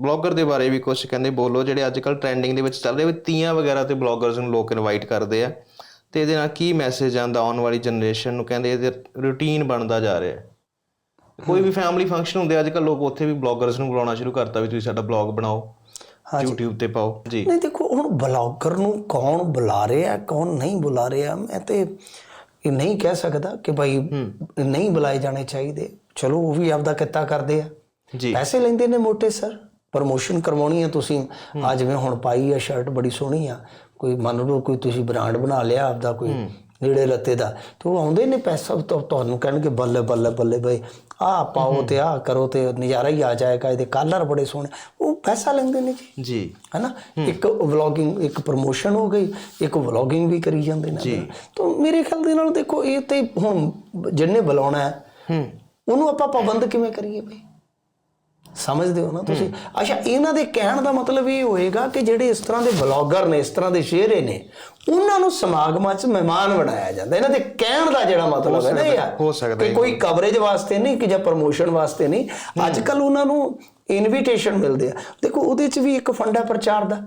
Blogger ਦੇ ਬਾਰੇ ਵੀ ਕੁਝ ਕਹਿੰਦੇ ਬੋਲੋ ਜਿਹੜੇ ਅੱਜ ਕੱਲ ਟ੍ਰੈਂਡਿੰਗ ਦੇ ਵਿੱਚ ਚੱਲ ਰਹੇ ਵੀ ਤੀਆਂ ਵਗੈਰਾ ਤੇ ਬਲੌਗਰਸ ਨੂੰ ਲੋਕ ਇਨਵਾਈਟ ਕਰਦੇ ਆ। ਤੇ ਇਹਦੇ ਨਾਲ ਕੀ ਮੈਸੇਜ ਆਂਦਾ ਆਉਣ ਵਾਲੀ ਜਨਰੇਸ਼ਨ ਨੂੰ? ਕਹਿੰਦੇ ਇਹਦੇ ਰੂਟੀਨ ਬਣਦਾ ਜਾ ਰਿਹਾ ਕੋਈ ਵੀ ਫੈਮਿਲੀ ਫੰਕਸ਼ਨ ਹੁੰਦੇ ਅੱਜ ਕੱਲ ਲੋਕ ਉੱਥੇ ਵੀ ਬਲੌਗਰਸ ਨੂੰ ਬੁਲਾਉਣਾ ਸ਼ੁਰੂ ਕਰਤਾ ਵੀ ਤੁਸੀਂ ਸਾਡਾ ਬਲੌਗ ਬਣਾਓ YouTube ਤੇ ਪਾਓ। ਜੀ। ਨਹੀਂ ਦੇਖੋ ਹੁਣ ਬਲੌਗਰ ਨੂੰ ਕੌਣ ਬੁਲਾ ਰਿਹਾ ਕੌਣ ਨਹੀਂ ਬੁਲਾ ਰਿਹਾ ਮੈਂ ਤੇ ਇਹ ਨਹੀਂ ਕਹਿ ਸਕਦਾ ਕਿ ਭਾਈ ਨਹੀਂ ਬੁਲਾਏ ਜਾਣੇ ਚਾਹੀਦੇ। ਚਲੋ ਉਹ ਵੀ ਆਪਦਾ ਕਿੱਤਾ ਕਰਦੇ ਆ। ਜੀ। ਪੈਸੇ ਲੈਂਦੇ ਨੇ ਮੋਟੇ ਸਰ। ਪ੍ਰਮੋਸ਼ਨ ਕਰਵਾਉਣੀ ਹੈ ਤੁਸੀਂ। ਆ ਜਿਵੇਂ ਹੁਣ ਪਾਈ ਆ ਸ਼ਰਟ ਬੜੀ ਸੋਹਣੀ ਆ। ਕੋਈ ਮੰਨ ਲਓ ਕੋਈ ਤੁਸੀਂ ਬ੍ਰਾਂਡ ਬਣਾ ਲਿਆ ਆਪਦਾ ਕੋਈ ਨੇੜੇ ਲੱਤੇ ਦਾ। ਤੇ ਉਹ ਆਉਂਦੇ ਨੇ ਪੈਸਾ ਤੁਹਾਨੂੰ ਕਹਿਣਗੇ ਬੱਲੇ ਬੱਲੇ ਬੱਲੇ ਬਈ ਆ ਪਾਓ ਤੇ ਆ ਕਰੋ ਤੇ ਨਜ਼ਾਰਾ ਹੀ ਆ ਜਾਏਗਾ ਇਹਦੇ ਕਲਰ ਬੜੇ ਸੋਹਣੇ। ਉਹ ਪੈਸਾ ਲੈਂਦੇ ਨੇ ਜੀ। ਜੀ। ਹੈਨਾ? ਇੱਕ ਵਲੌਗਿੰਗ ਇੱਕ ਪ੍ਰੋਮੋਸ਼ਨ ਹੋ ਗਈ ਇੱਕ ਵਲੌਗਿੰਗ ਵੀ ਕਰੀ ਜਾਂਦੇ ਨੇ। ਜੀ। ਤਾਂ ਮੇਰੇ ਖਿਆਲ ਦੇ ਨਾਲ ਦੇਖੋ ਇਹ ਤੇ ਹੁਣ ਜਿਹਨੇ ਬੁਲਾਉਣਾ ਹੈ ਹੂੰ। ਉਹਨੂੰ ਆਪਾਂ ਪਾਬੰਦ ਕਿਵੇਂ ਕਰੀਏ ਬਈ? ਸਮਝਦੇ ਹੋ ਨਾ ਤੁਸੀਂ? ਅੱਛਾ ਇਹਨਾਂ ਦੇ ਕਹਿਣ ਦਾ ਮਤਲਬ ਇਹ ਹੋਏਗਾ ਕਿ ਜਿਹੜੇ ਇਸ ਤਰ੍ਹਾਂ ਦੇ ਬਲੌਗਰ ਨੇ ਇਸ ਤਰ੍ਹਾਂ ਦੇ ਸ਼ੇਰੇ ਨੇ ਉਹਨਾਂ ਨੂੰ ਸਮਾਗਮਾਂ 'ਚ ਮਹਿਮਾਨ ਬਣਾਇਆ ਜਾਂਦਾ। ਇਹਨਾਂ ਦੇ ਕਹਿਣ ਦਾ ਜਿਹੜਾ ਮਤਲਬ ਹੈ ਨਾ ਇਹ ਆ ਹੋ ਸਕਦਾ ਕਿ ਕੋਈ ਕਵਰੇਜ ਵਾਸਤੇ ਨਹੀਂ ਕਿ ਜਾਂ ਪ੍ਰਮੋਸ਼ਨ ਵਾਸਤੇ ਨਹੀਂ। ਅੱਜ ਕੱਲ ਉਹਨਾਂ ਨੂੰ ਇਨਵੀਟੇਸ਼ਨ ਮਿਲਦੇ ਆ। ਦੇਖੋ ਉਹਦੇ 'ਚ ਵੀ ਇੱਕ ਫੰਡਾ ਪ੍ਰਚਾਰ ਦਾ।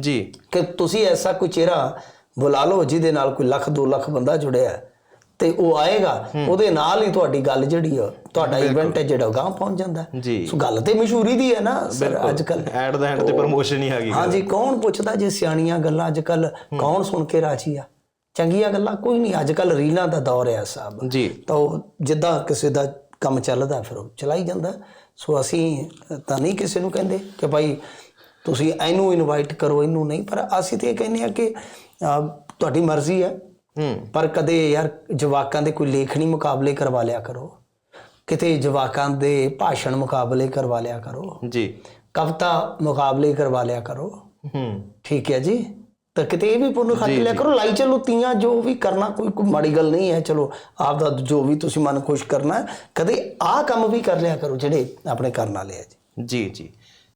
ਜੀ। ਕਿ ਤੁਸੀਂ ਐਸਾ ਕੋਈ ਚਿਹਰਾ ਬੁਲਾ ਲਓ ਜਿਹਦੇ ਨਾਲ ਕੋਈ ਲੱਖ 2 ਲੱਖ ਬੰਦਾ ਜੁੜਿਆ ਹੈ, ਤੇ ਉਹ ਆਏਗਾ ਉਹਦੇ ਨਾਲ ਹੀ ਤੁਹਾਡੀ ਗੱਲ ਜਿਹੜੀ ਆ ਤੁਹਾਡਾ ਇਵੈਂਟ ਹੈ ਜਿਹੜਾ ਗਾਂ ਪਹੁੰਚ ਜਾਂਦਾ ਸੋ ਗੱਲ ਤੇ ਮਸ਼ਹੂਰੀ ਦੀ ਹੈ ਨਾ ਸਰ ਅੱਜ ਕੱਲ ਐਟ ਦਾ ਐਂਡ ਤੇ ਪ੍ਰਮੋਸ਼ਨ ਹੀ ਆ ਗਈ। ਹਾਂਜੀ ਕੌਣ ਪੁੱਛਦਾ ਜੇ ਸਿਆਣੀਆਂ ਗੱਲਾਂ ਅੱਜ ਕੱਲ ਕੌਣ ਸੁਣ ਕੇ ਰਾਜੀ ਆ? ਚੰਗੀਆਂ ਗੱਲਾਂ ਕੋਈ ਨਹੀਂ ਅੱਜ ਕੱਲ ਰੀਲਾਂ ਦਾ ਦੌਰ ਹੈ ਸਾਹਿਬ ਜੀ। ਤਾਂ ਜਿੱਦਾਂ ਕਿਸੇ ਦਾ ਕੰਮ ਚੱਲਦਾ ਫਿਰ ਉਹ ਚਲਾਈ ਜਾਂਦਾ। ਸੋ ਅਸੀਂ ਤਾਂ ਨਹੀਂ ਕਿਸੇ ਨੂੰ ਕਹਿੰਦੇ ਕਿ ਭਾਈ ਤੁਸੀਂ ਇਹਨੂੰ ਇਨਵਾਈਟ ਕਰੋ ਇਹਨੂੰ ਨਹੀਂ ਪਰ ਅਸੀਂ ਤੇ ਇਹ ਕਹਿੰਦੇ ਆ ਕਿ ਤੁਹਾਡੀ ਮਰਜ਼ੀ ਹੂੰ। ਪਰ ਕਦੇ ਯਾਰ ਜਵਾਕਾਂ ਦੇ ਕੋਈ ਲੇਖਣੀ ਮੁਕਾਬਲੇ ਕਰਵਾ ਲਿਆ ਕਰੋ। ਕਿਤੇ ਜਵਾਕਾਂ ਦੇ ਭਾਸ਼ਣ ਮੁਕਾਬਲੇ ਕਰਵਾ ਲਿਆ ਕਰੋ। ਜੀ। ਕਵਿਤਾ ਮੁਕਾਬਲੇ ਕਰਵਾ ਲਿਆ ਕਰੋ। ਹੂੰ। ਠੀਕ ਹੈ ਜੀ? ਤਾਂ ਕਿਤੇ ਇਹ ਵੀ ਪੁੰਨ ਖੱਟ ਲਿਆ ਕਰੋ ਲਾਈ ਚਲੋ ਤੀਆਂ ਜੋ ਵੀ ਕਰਨਾ ਕੋਈ ਕੋਈ ਮਾੜੀ ਗੱਲ ਨਹੀਂ ਹੈ ਚਲੋ ਆਪ ਦਾ ਜੋ ਵੀ ਤੁਸੀਂ ਮਨ ਖੁਸ਼ ਕਰਨਾ ਕਦੇ ਆਹ ਕੰਮ ਵੀ ਕਰ ਲਿਆ ਕਰੋ ਜਿਹੜੇ ਆਪਣੇ ਕਰਨ ਵਾਲੇ ਆ ਜੀ। ਜੀ ਜੀ।